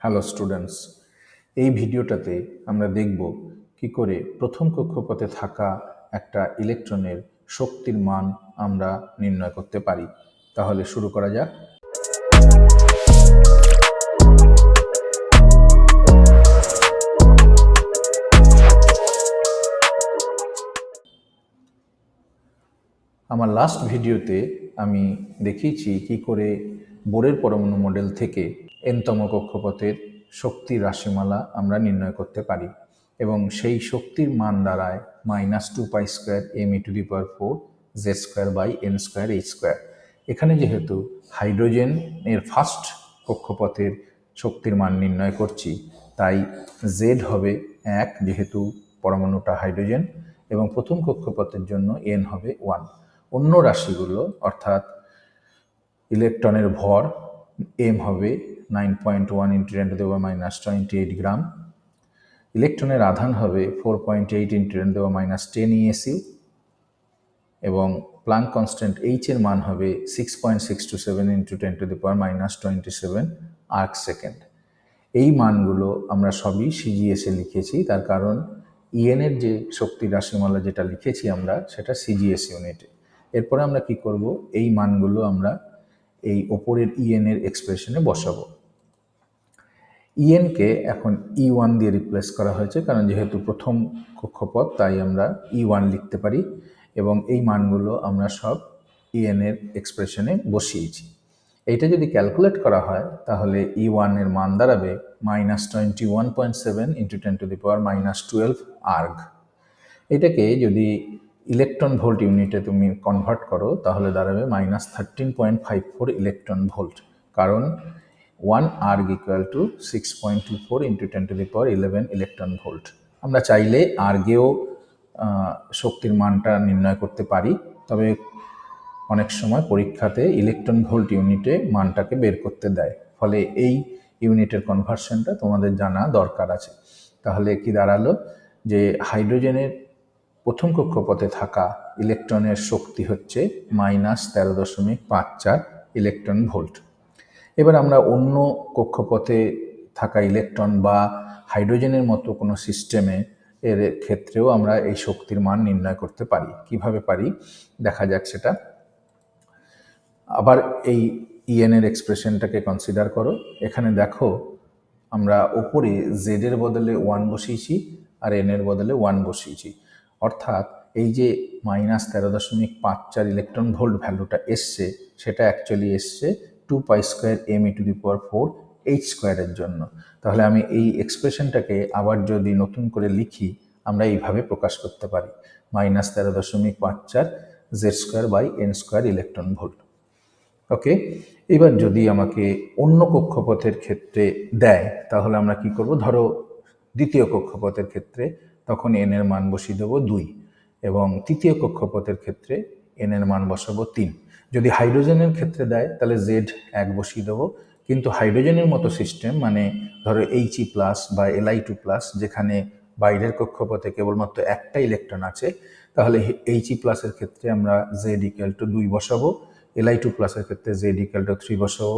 Hello students এই ভিডিওটাতে আমরা দেখব কি করে প্রথম কক্ষপথে থাকা একটা ইলেকট্রনের শক্তির মান আমরা নির্ণয় করতে পারি। তাহলে শুরু করা যাক। আমার লাস্ট ভিডিওতে আমি দেখিয়েছি কি করে বোরের পরমাণু মডেল থেকে এনতম কক্ষপথের শক্তির রাশিমালা আমরা নির্ণয় করতে পারি এবং সেই শক্তির মান দাঁড়ায় minus two pi square M E to the power four Z square by N square H square এখানে যেহেতু হাইড্রোজেন এর ফার্স্ট কক্ষপথের শক্তির মান নির্ণয় করছি, তাই জেড হবে এক যেহেতু পরমাণুটা হাইড্রোজেন এবং প্রথম কক্ষপথের জন্য এন হবে ওয়ান অন্য রাশিগুলো, অর্থাৎ ইলেকট্রনের ভর এম হবে nine point one into ten to দেওয়া মাইনাস টোয়েন্টি এইট গ্রাম ইলেকট্রনের আধান হবে four point eight into ten দেওয়া মাইনাস টেন ইএসইউ এবং প্লাঙ্ক কনস্ট্যান্ট এইচ এর মান হবে six point six two seven into ten to the power minus twenty seven erg second এই মানগুলো আমরা সবই সিজিএসে লিখেছি, তার কারণ ইএনের যে শক্তি রাশিমালা যেটা লিখেছি আমরা, সেটা সিজিএস ইউনিটে এরপরে আমরা কি করব? এই মানগুলো আমরা এই ওপরের ইএন এর এক্সপ্রেশনে বসাবো। ইএনকে এখন ই ওয়ান দিয়ে রিপ্লেস করা হয়েছে, কারণ যেহেতু প্রথম কক্ষপথ, তাই আমরা ই ওয়ান লিখতে পারি এবং এই মানগুলো আমরা সব ইএন এর এক্সপ্রেশনে বসিয়েছি। এইটা যদি ক্যালকুলেট করা হয়, তাহলে ই ওয়ানের মান দাঁড়াবে minus twenty one point seven into ten to the power minus twelve erg এটাকে যদি ইলেকট্রন ভোল্ট ইউনিটে তুমি কনভার্ট করো, তাহলে দাঁড়াবে minus thirteen point five four electron volt কারণ one erg equal to six point two four into ten to the power eleven electron volt আমরা চাইলে আর্গেও শক্তির মানটা নির্ণয় করতে পারি, তবে অনেক সময় পরীক্ষাতে ইলেকট্রন ভোল্ট ইউনিটে মানটাকে বের করতে দেয়, ফলে এই ইউনিটের কনভার্সনটা তোমাদের জানা দরকার আছে। তাহলে কি দাঁড়াল যে হাইড্রোজেনের প্রথম কক্ষপথে থাকা ইলেকট্রনের শক্তি হচ্ছে মাইনাস তেরো দশমিক পাঁচ চার ইলেকট্রন ভোল্ট। এবার আমরা অন্য কক্ষপথে থাকা ইলেকট্রন বা হাইড্রোজেনের মতো কোনো সিস্টেমে এর ক্ষেত্রেও আমরা এই শক্তির মান নির্ণয় করতে পারি। কীভাবে পারি? দেখা যাক সেটা। আবার এই ইএন এর এক্সপ্রেশনটাকে কনসিডার করো। এখানে দেখো, আমরা ওপরে জেড এর বদলে ওয়ান বসিয়েছি আর এন এর বদলে ওয়ান বসিয়েছি। অর্থাৎ এই যে মাইনাস তেরো দশমিক পাঁচ চার ইলেকট্রন ভোল্ট ভ্যালুটা এসছে, সেটা অ্যাকচুয়ালি এসছে two pi square M E to the power four H স্কোয়ারের জন্য। তাহলে আমি এই এক্সপ্রেশনটাকে আবার যদি নতুন করে লিখি, আমরা এইভাবে প্রকাশ করতে পারি। মাইনাস তেরো দশমিক পাঁচ চার Z square by N square electron volt okay এবার যদি আমাকে অন্য কক্ষপথের ক্ষেত্রে দেয়, তাহলে আমরা কি করব? ধরো দ্বিতীয় কক্ষপথের ক্ষেত্রে তখন এন এর মান বসিয়ে দেবো দুই এবং তৃতীয় কক্ষপথের ক্ষেত্রে এন এর মান বসাবো তিন। যদি হাইড্রোজেনের ক্ষেত্রে দেয়, তাহলে জেড এক বসিয়ে দেবো। কিন্তু হাইড্রোজেনের মতো সিস্টেম মানে ধরো এইচই প্লাস বা এলআই টু প্লাস যেখানে বাইরের কক্ষপথে কেবলমাত্র একটা ইলেকট্রন আছে, তাহলে এইচই প্লাসের ক্ষেত্রে আমরা জেড ইকুয়াল টু দুই বসাবো এলআই টু প্লাসের ক্ষেত্রে জেড ইকুয়াল টু থ্রি বসাবো,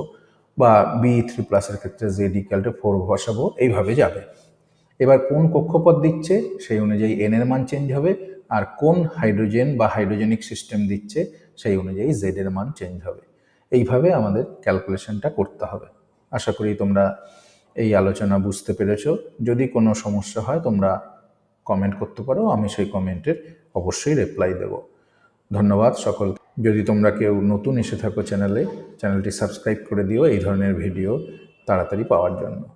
বা বি থ্রি প্লাসের ক্ষেত্রে জেড ইকুয়াল টু ফোর বসাবো। এইভাবে যাবে। এবার কোন কক্ষপথ দিচ্ছে সেই অনুযায়ী এন এর মান চেঞ্জ হবে, আর কোন হাইড্রোজেন বা হাইড্রোজেনিক সিস্টেম দিচ্ছে সেই অনুযায়ী জেড এর মান চেঞ্জ হবে। এইভাবে আমাদের ক্যালকুলেশনটা করতে হবে। আশা করি তোমরা এই আলোচনা বুঝতে পেরেছ। যদি কোনো সমস্যা হয় তোমরা কমেন্ট করতে পারো, আমি সেই কমেন্টের অবশ্যই রিপ্লাই দেব। ধন্যবাদ সকল। যদি তোমরা কেউ নতুন এসে থাকো চ্যানেলে চ্যানেলটি সাবস্ক্রাইব করে দিও, এই ধরনের ভিডিও তাড়াতাড়ি পাওয়ার জন্য।